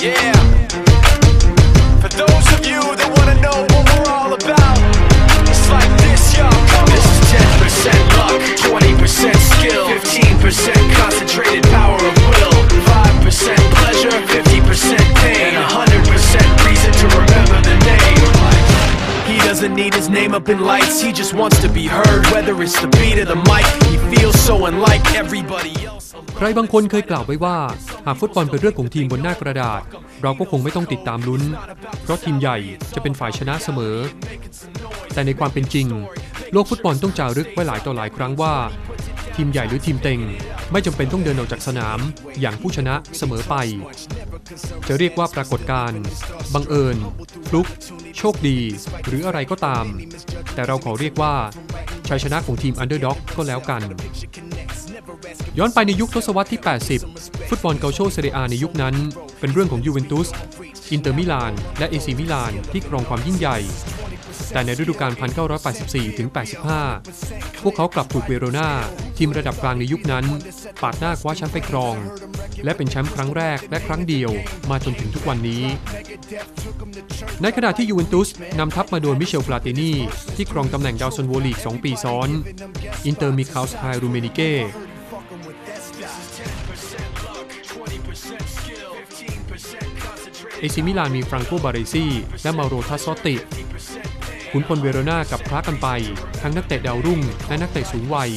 Yeah. Need his name up in lights, he just wants to be heard, whether it's the beat or the mic. He feels so unlike everybody else. ใครบางคนเคยกล่าวไว้ว่า หากฟุตบอลเป็นเรื่องของทีมบนหน้ากระดาษ เราก็คงไม่ต้องติดตามลุ้น เพราะทีมใหญ่จะเป็นฝ่ายชนะเสมอ แต่ในความเป็นจริง โลกฟุตบอลต้องจารึกไว้หลายต่อหลายครั้งว่า ทีมใหญ่หรือทีมเต็ง ไม่จำเป็นต้องเดินออกจากสนาม อย่างผู้ชนะเสมอไป จะเรียกว่าปรากฏการณ์บังเอิญฟลุก โชคดี หรืออะไรก็ตาม แต่เราขอเรียกว่าชัยชนะของทีมอันเดอร์ด็อกก็แล้วกัน ย้อนไปในยุคทศวรรษที่ 80 ฟุตบอลเกาโชเซเรียในยุคนั้น เป็นเรื่องของยูเวนตุส อินเตอร์มิลาน และเอซีมิลานที่ครองความยิ่งใหญ่ แต่ในฤดูกาล 1984 ถึง 85 พวกเขากลับถูกเวโรนาทีมระดับกลางในยุคนั้น ปาดหน้าคว้าแชมป์ไปครอง และเป็นแชมป์ครั้งแรกและครั้งเดียวมาจนถึงทุกวันนี้ ในขณะที่ยูเวนตุสนำทัพมาโดยมิเชลปลาตินีที่ครองตำแหน่งดาวซันโวลีก 2 ปีซ้อน อินเตอร์มีคาสไฮรูเมนิเก้เอซิมิลานมีฟรังโกบาเรซีและมาโรทัสซอติขุนพลเวโรนากับคลากันไป ทั้งนักเตะดาวรุ่งและนักเตะสูงวัย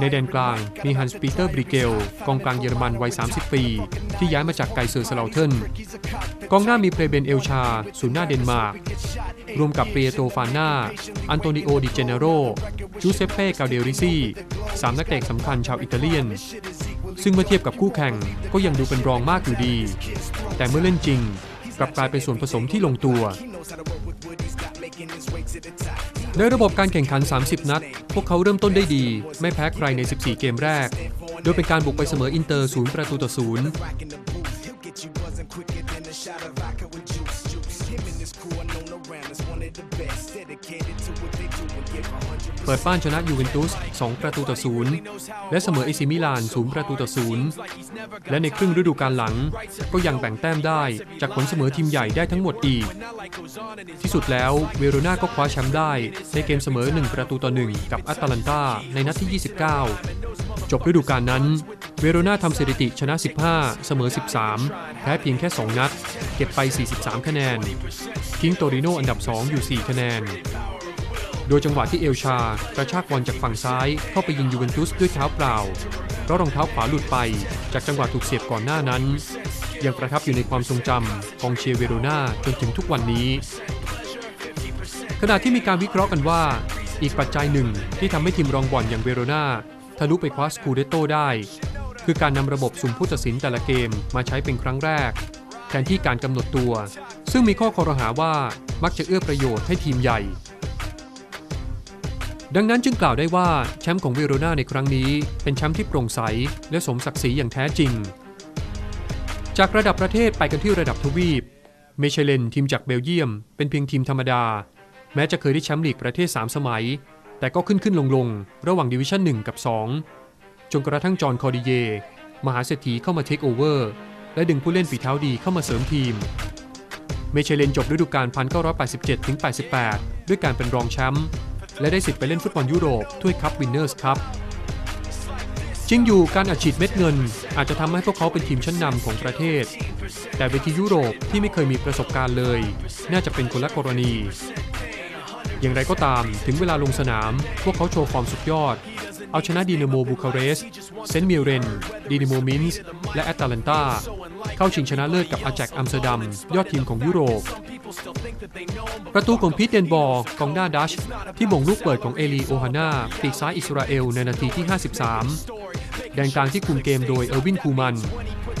ในแดนกลางมีฮันส์ปีเตอร์บริเกลกองกลางเยอรมันวัย 30 ปี ที่ย้ายมาจากไกเซอร์สลาเทนกองหน้ามีเพลเบนเอลชาศูนย์หน้าเดนมาร์กรวมกับเปียโตฟาน่า อันโตนิโอดิเจเนโรจูเซปเป้กาเดริซี่สามนักเตะสำคัญชาวอิตาเลียน ซึ่งเมื่อเทียบกับคู่แข่งก็ยังดูเป็นรองมากอยู่ดี แต่เมื่อเล่นจริง กลับกลายเป็นส่วนผสมที่ลงตัว ในระบบการแข่งขัน 30 นัด พวกเขาเริ่มต้นได้ดี ไม่แพ้ใครใน 14 เกมแรก โดยเป็นการบุกไปเสมออินเตอร์ศูนย์ประตูต่อศูนย์ เปิดบ้านชนะยูเวนตุส 2 ประตูต่อศูนย์และเสมอเอซิมิลาน 0 ประตูต่อศูนย์และในครึ่งฤดูกาลหลัง ก็ยังแบ่งแต้มได้จากผลเสมอทีมใหญ่ได้ทั้งหมดอีก ที่สุดแล้วเวโรนาก็คว้าแชมป์ได้ในเกมเสมอ 1 ประตูต่อ 1 กับอัตแลนตาในนัดที่ 29 จบฤดูกาลนั้น เวโรนาทำสถิติชนะ 15 เสมอ 13 แพ้เพียงแค่ 2 นัด เก็บไป 43 คะแนน ทิ้งโตริโนอันดับ 2 อยู่ 4 คะแนน โดยจังหวะที่เอลชากระชากบอลจากฝั่งซ้ายเข้าไปยิงยูเวนตุสด้วยเท้าเปล่า เพราะรองเท้าขวาหลุดไปจากจังหวะถูกเสียบก่อนหน้านั้น ยังประทับอยู่ในความทรงจำของเชียร์เวโรนาจนถึงทุกวันนี้ ขณะที่มีการวิเคราะห์กันว่า อีกปัจจัยหนึ่งที่ทำให้ทีมรองบอลอย่างเวโรนาทะลุไปคว้าสกูเดโตได้ คือการนำระบบสุ่มผู้ตัดสินแต่ละเกมมาใช้เป็นครั้งแรก แทนที่การกำหนดตัว ซึ่งมีข้อคอรหาว่ามักจะเอื้อประโยชน์ให้ทีมใหญ่ ดังนั้นจึงกล่าวได้ว่าแชมป์ของเวโรนาในครั้งนี้เป็นแชมป์ที่โปร่งใส และสมศักดิ์ศรีอย่างแท้จริง จากระดับประเทศไปกันที่ระดับทวีป เมเชเลนทีมจากเบลเยียม เป็นเพียงทีมธรรมดา แม้จะเคยได้แชมป์ลีกประเทศ 3 สมัย แต่ก็ขึ้นขึ้นลงลงระหว่างดิวิชั่น 1 กับ 2 จนกระทั่งจอห์นคอร์ดิเย มหาเศรษฐีเข้ามาเทคโอเวอร์และดึงผู้เล่นฝีเท้าดีเข้ามาเสริมทีม เมเชเลนจบฤดูกาล 1987-88 ด้วยการเป็นรองแชมป์และได้สิทธิ์ไปเล่นฟุตบอลยุโรปถ้วยคัพวินเนอร์สคัพจริงอยู่การอัดฉีดเม็ดเงิน อาจจะทำให้พวกเขาเป็นทีมชั้นนำของประเทศ แต่เวทียุโรปที่ไม่เคยมีประสบการณ์เลย น่าจะเป็นคนละกรณี อย่างไรก็ตามถึงเวลาลงสนาม พวกเขาโชว์ฟอร์มสุดยอด เอาชนะดีนาโมบูคาเรสเซนต์มิเรนดีนาโมมินส์และแอตแลนตา เข้าชิงชนะเลิศกับอาแจกอัมสเตอร์ดัม ยอดทีมของยุโรป ประตูของพีทเดนบอร์กองหน้าดัช ที่บ่งลูกเปิดของเอลีโอฮาน่าปีกซ้ายอิสราเอลในนาทีที่ 53 แดนกลางที่คุมเกมโดยเออร์วินคูมัน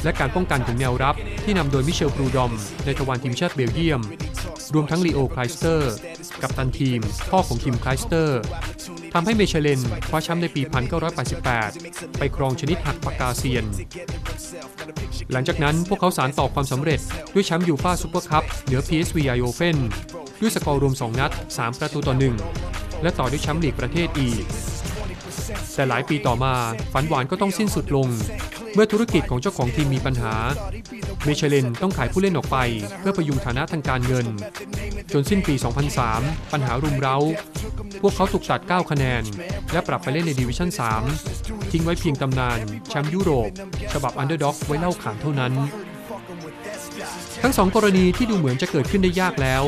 และการป้องกันถึงแนวรับที่นำโดยมิเชลปรูดอม ในทวารทีมชาติเบลเยียม รวมทั้งลีโอไคลสเตอร์ กับตันทีม พ่อของทีมไคลสเตอร์ำให้เมเชเลนคว้าแชมป์ในปี 1988 ไปครองชนิดหักปากกาเซียน หลังจากนั้นพวกเขาสารต่อความสำเร็จด้วยแชมป์ยูฟ่าซูเปอร์คัพเหนือ PSV ไอโอเฟนด้วยสกอร์รวม 2 นัด 3 ประตูต่อ 1 และต่อด้วยแชมป์ลีกประเทศอีก แต่หลายปีต่อมาฝันหวานก็ต้องสิ้นสุดลง เมื่อธุรกิจของเจ้าของทีมมีปัญหา มเชเลนต้องขายผู้เล่นออกไป เพื่อประยุงฐานะทางการเงิน จนสิ้นปี 2003 ปัญหารุมเร้า พวกเขาถูกตัด 9 คะแนน และปรับไปเล่นในดิวิชั่น 3 ทิ้งไว้เพียงตำนานแชมป์ยุโรป ฉบับอันเดอร์ด็อกไว้เล่าขานเท่านั้น ทั้งสองกรณีที่ดูเหมือนจะเกิดขึ้นได้ยากแล้ว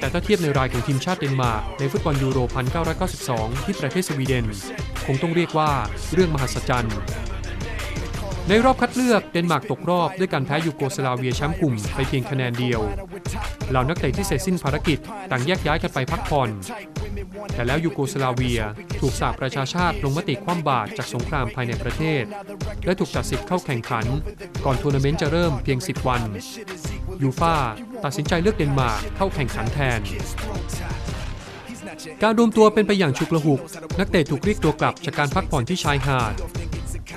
แต่ถ้าเทียบในรายของทีมชาติเดนมาร์กในฟุตบอลยูโร 1992 ที่ประเทศสวีเดน คงต้องเรียกว่าเรื่องมหัศจรรย์ ในรอบคัดเลือกเดนมาร์กตกรอบด้วยการแพ้ยูโกสลาเวียแชมป์กลุ่มไปเพียงคะแนนเดียว เหล่านักเตะที่เสร็จสิ้นภารกิจต่างแยกย้ายกันไปพักผ่อน แต่แล้วยูโกสลาเวียถูกสาประชาชาติลงมติคว่ำบาตรจากสงครามภายในประเทศ และถูกตัดสิทธิ์เข้าแข่งขัน ก่อนทัวร์นาเมนต์จะเริ่มเพียง 10 วันยูฟ่าตัดสินใจเลือกเดนมาร์กเข้าแข่งขันแทนการรวมตัวเป็นไปอย่างฉุกละหุก นักเตะถูกเรียกตัวกลับจากการพักผ่อนที่ชายหาด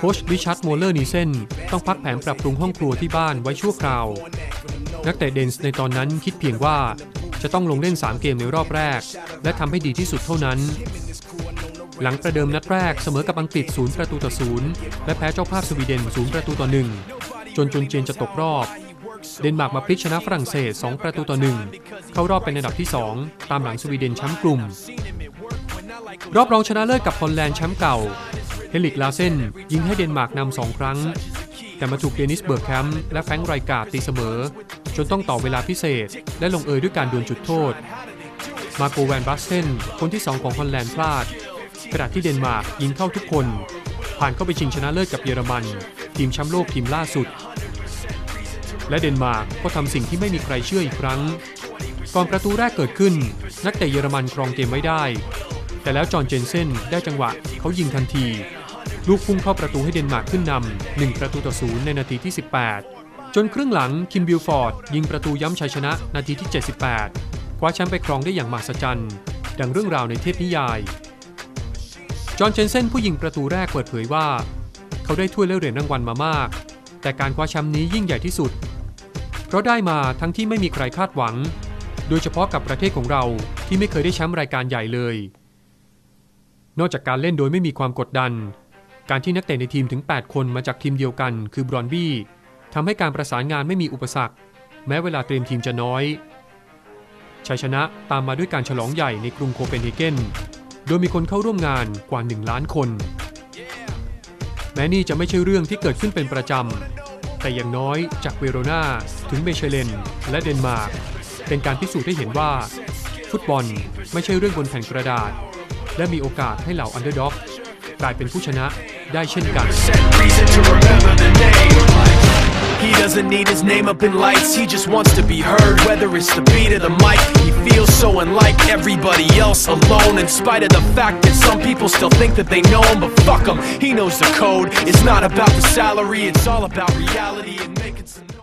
โค้ชริชาร์ดโมเลอร์นีเซนต้องพักแผนปรับปรุงห้องครัวที่บ้านไว้ชั่วคราว นักเตะเดนส์ในตอนนั้นคิดเพียงว่าจะต้องลงเล่น 3 เกมในรอบแรก และทำให้ดีที่สุดเท่านั้น หลังประเดิมนัดแรกเสมอกับอังกฤษ 0 ประตูต่อ 0 และแพ้เจ้าภาพสวีเดน 0 ประตูต่อ 1 จนจนเจนจะตกรอบ เดนมาร์กมาพลิกชนะฝรั่งเศส 2 ประตูต่อ 1 เข้ารอบเป็นอันดับที่ 2 ตามหลังสวีเดนแชมป์กลุ่ม รอบรองชนะเลิศกับฮอลแลนด์แชมป์เก่า เฮลิกลาเซนยิงให้เดนมาร์กนำสองครั้ง แต่มาถูกเดนิสเบิร์กแคมป์และแฟรงไรกาตีเสมอ จนต้องต่อเวลาพิเศษ และลงเอยด้วยการดวลจุดโทษ มาโกแวนบัสเซนคนที่ 2 ของฮอลแลนด์พลาด ขณะที่เดนมาร์กยิงเข้าทุกคน ผ่านเข้าไปชิงชนะเลิศกับเยอรมัน ทีมแชมป์โลกทีมล่าสุด และเดนมาร์กก็ทำสิ่งที่ไม่มีใครเชื่ออีกครั้งก่อนประตูแรกเกิดขึ้น นักเตะเยอรมันครองเกมไว้ได้ แต่แล้วจอห์นเจนเซนได้จังหวะเขายิงทันที ลูกพุ่งเข้าประตูให้เดนมาร์กขึ้นนำหนึ่งประตูต่อศูนย์ในนาทีที่ 18 จนครึ่งหลังคิมบิลฟอร์ด ยิงประตูย้ำชัยชนะนาทีที่ 78 คว้าแชมป์ไปครองได้อย่างมหัศจรรย์ดังเรื่องราวในเทพนิยาย จอห์นเจนเซนผู้ยิงประตูแรกเปิดเผยว่า เขาได้ถ้วยและเหรียญรางวัลมามาก แต่การคว้าแชมป์นี้ยิ่งใหญ่ที่สุด เพราะได้มาทั้งที่ไม่มีใครคาดหวัง โดยเฉพาะกับประเทศของเราที่ไม่เคยได้แชมป์รายการใหญ่เลย นอกจากการเล่นโดยไม่มีความกดดัน การที่นักเตะในทีมถึง 8 คนมาจากทีมเดียวกัน คือบรอนบี้ทำให้การประสานงานไม่มีอุปสรรค แม้เวลาเตรียมทีมจะน้อยชัยชนะตามมาด้วยการฉลองใหญ่ในกรุงโคเปนเฮเกนโดยมีคนเข้าร่วมงานกว่า 1 ล้านคน แม้นี่จะไม่ใช่เรื่องที่เกิดขึ้นเป็นประจำ แต่อย่างน้อยจากเวโรนาถึงเมเชเลน และเดนมาร์ก เป็นการพิสูจน์ให้เห็นว่า ฟุตบอลไม่ใช่เรื่องบนแผ่นกระดาษ และมีโอกาสให้เหล่าอันเดอร์ด็อกกลายเป็นผู้ชนะ ได้เช่นกัน reason to remember the name. He doesn't need his name up in lights, he just wants to be heard. Whether it's the beat of the mic, he feels so unlike everybody else alone. In spite of the fact that some people still think that they know him, but fuck him, he knows the code. It's not about the salary, it's all about reality and making some.